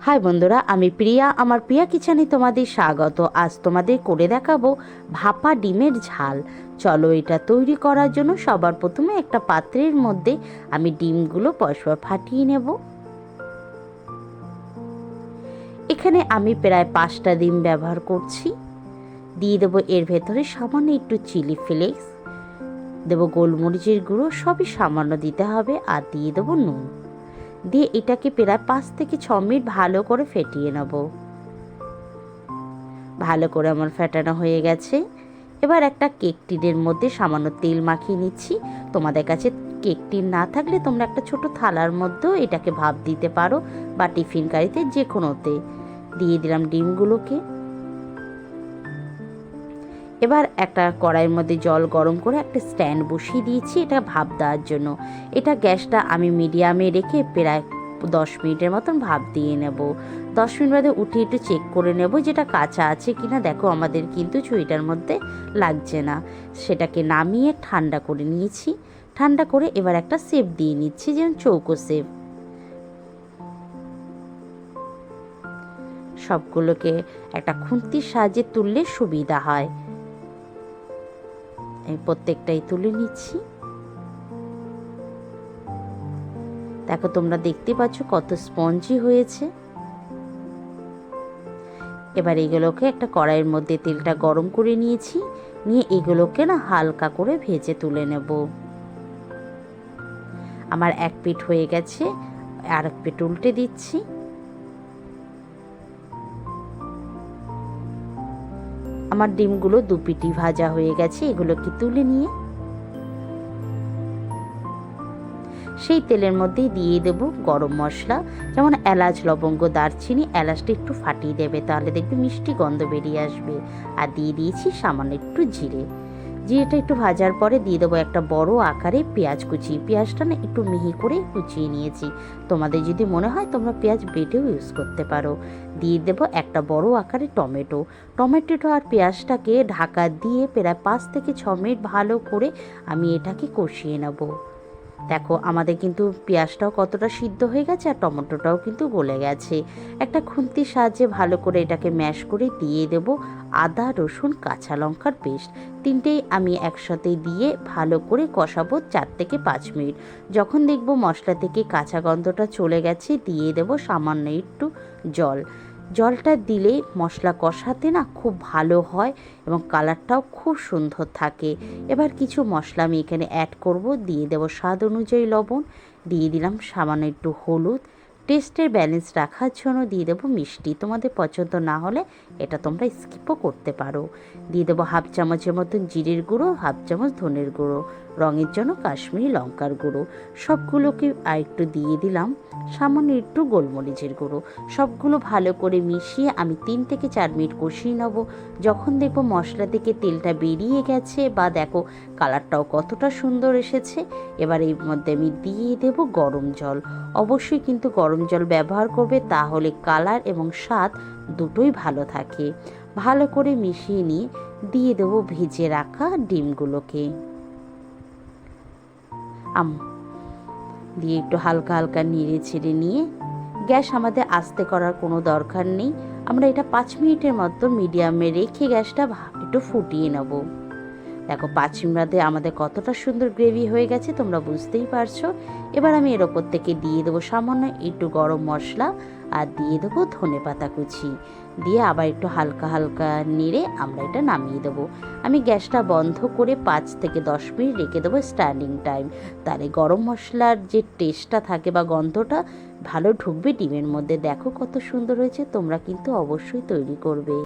High বন্ধুরা, আমি প্রিয়া। আমার প্রিয়া কিচেনে তোমাদের স্বাগত। আজ তোমাদের করে দেখাবো ভাপা ডিমের ঝাল। চলো এটা তৈরি করার জন্য সবার প্রথমে একটা পাত্রের মধ্যে আমি ডিমগুলো পরস্পর ফাটিয়ে নেব। এখানে আমি প্রায় পাঁচটা ডিম ব্যবহার করছি। দিয়ে দেবো এর ভেতরে সামান্য একটু চিলি ফ্লেক্স। দেবো গোলমরিচের গুঁড়ো, সবই সামান্য দিতে হবে। আর দিয়ে দেবো নুন। দিয়ে এটাকে প্রায় পাঁচ থেকে ছ মিনিট ভালো করে ফেটিয়ে নেব। ভালো করে আমার ফেটানো হয়ে গেছে। এবার একটা কেক টিনের মধ্যে সামান্য তেল মাখিয়ে নিচ্ছি। তোমাদের কাছে কেক টিন না থাকলে তোমরা একটা ছোট থালার মধ্যেও এটাকে ভাপ দিতে পারো বা টিফিন কারিতে যে কোনোতে দিয়ে দিলাম ডিমগুলোকে। এবার একটা কড়াইয়ের মধ্যে জল গরম করে একটা স্ট্যান্ড বসিয়ে দিয়েছি, এটা ভাপ দেওয়ার জন্য। এটা গ্যাসটা আমি মিডিয়ামে রেখে প্রায় দশ মিনিটের মতন ভাপ দিয়ে নেব। দশ মিনিট বাদে উঠে একটু চেক করে নেব যেটা কাঁচা আছে কিনা। দেখো আমাদের কিন্তু ছুরিটার মধ্যে লাগছে না। সেটাকে নামিয়ে ঠান্ডা করে নিয়েছি। ঠান্ডা করে এবার একটা সেপ দিয়ে নিচ্ছি, যেমন চৌকো সেপ সবগুলোকে একটা খুন্তির সাহায্যে তুললে সুবিধা হয়। আমি প্রত্যেকটাই তুলে নিচ্ছি। দেখো, তোমরা দেখতে পাচ্ছ কত স্পঞ্জি হয়েছে। এবার এগুলোকে একটা কড়াইয়ের মধ্যে তেলটা গরম করে নিয়েছি। নিয়ে এগুলোকে না হালকা করে ভেজে তুলে নেব। আমার এক পিঠ হয়ে গেছে, আর এক পিঠ উল্টে দিচ্ছি। আমার ডিমগুলো দু পিটি ভাজা হয়ে গেছে, এগুলোকে তুলে নিয়ে। সেই তেলের মধ্যে দিয়ে দেব গরম মশলা, যেমন এলাচ, লবঙ্গ, দারচিনি, এলাচটা একটু ফাটিয়ে দেবে, তাহলে দেখবে মিষ্টি গন্ধ বেরিয়ে আসবে। আর দিয়ে দিয়েছি সামান্য একটু জিরে। জিরেটা একটু ভাজার পরে দিয়ে দেবো একটা বড় আকারে পেঁয়াজ কুচি। পেঁয়াজটা না একটু মিহি করে কুচিয়ে নিয়েছি। তোমাদের যদি মনে হয় তোমরা পেঁয়াজ বেটেও ইউজ করতে পারো। দিয়ে দেব একটা বড় আকারে টমেটো। টমেটোটা আর পেঁয়াজটাকে ঢাকা দিয়ে প্রায় পাঁচ থেকে ছ মিনিট ভালো করে আমি এটাকে কষিয়ে নেব। দেখো, আমাদের কিন্তু পেঁয়াজটাও কতটা সিদ্ধ হয়ে গেছে আর টমেটোটাও কিন্তু গলে গেছে। একটা খুন্তির সাহায্যে ভালো করে এটাকে ম্যাশ করে দিয়ে দেব আদা, রসুন, কাঁচা লঙ্কার পেস্ট। তিনটেই আমি একসাথে দিয়ে ভালো করে কষাবো চার থেকে পাঁচ মিনিট। যখন দেখব মশলা থেকে কাঁচা গন্ধটা চলে গেছে, দিয়ে দেব সামান্য একটু জল। জলটা দিলে মশলা কষাতে না খুব ভালো হয় এবং কালারটাও খুব সুন্দর থাকে। এবার কিছু মশলা আমি এখানে অ্যাড করব। দিয়ে দেব স্বাদ অনুযায়ী লবণ। দিয়ে দিলাম সামান্য একটু হলুদ। টেস্টের ব্যালেন্স রাখার জন্য দিয়ে দেবো মিষ্টি। তোমাদের পছন্দ না হলে এটা তোমরা স্কিপও করতে পারো। দিয়ে দেবো হাফ চামচের মতন জিরের গুঁড়ো হাফ চামচ ধনের গুঁড়ো, রঙের জন্য কাশ্মীরি লঙ্কার গুঁড়ো। সবগুলোকে আর একটু দিয়ে দিলাম। সামান্য একটু গোলমরিচের গুঁড়ো। সবগুলো ভালো করে মিশিয়ে আমি তিন থেকে চার মিনিট কষিয়ে নেব। যখন দেখব মশলা থেকে তেলটা বেরিয়ে গেছে বা দেখো কালারটাও কতটা সুন্দর এসেছে, এবার এই মধ্যে আমি দিয়ে দেব গরম জল। অবশ্যই কিন্তু গরম জল ব্যবহার করবে তাহলে কালার এবং স্বাদ দুটোই ভালো থাকে। ভালো করে মিশিয়ে নিয়ে দিয়ে দেবো ভেজে রাখা ডিমগুলোকে। আম, দিয়ে একটু হালকা হালকা নেড়ে ছেড়ে নিয়ে গ্যাস আমাদের আস্তে করার কোনো দরকার নেই। আমরা এটা পাঁচ মিনিটের মতো মিডিয়ামে রেখে গ্যাসটা একটু ফুটিয়ে নেব। দেখো পাঁচ মিনিটে আমাদের কতটা সুন্দর গ্রেভি হয়ে গেছে, তোমরা বুঝতেই পারছ। এবার আমি এর ওপর থেকে দিয়ে দেবো সামান্য একটু গরম মশলা আর দিয়ে দেবো ধনে পাতা কুচি। দিয়ে আবার একটু হালকা হালকা নেড়ে আমরা এটা নামিয়ে দেবো। আমি গ্যাসটা বন্ধ করে পাঁচ থেকে দশ মিনিট রেখে দেবো স্ট্যান্ডিং টাইম তাহলে গরম মশলার যে টেস্টটা থাকে বা গন্ধটা, ভালো ঢুকবে ডিমের মধ্যে। দেখো কত সুন্দর হয়েছে, তোমরা কিন্তু অবশ্যই তৈরি করবে।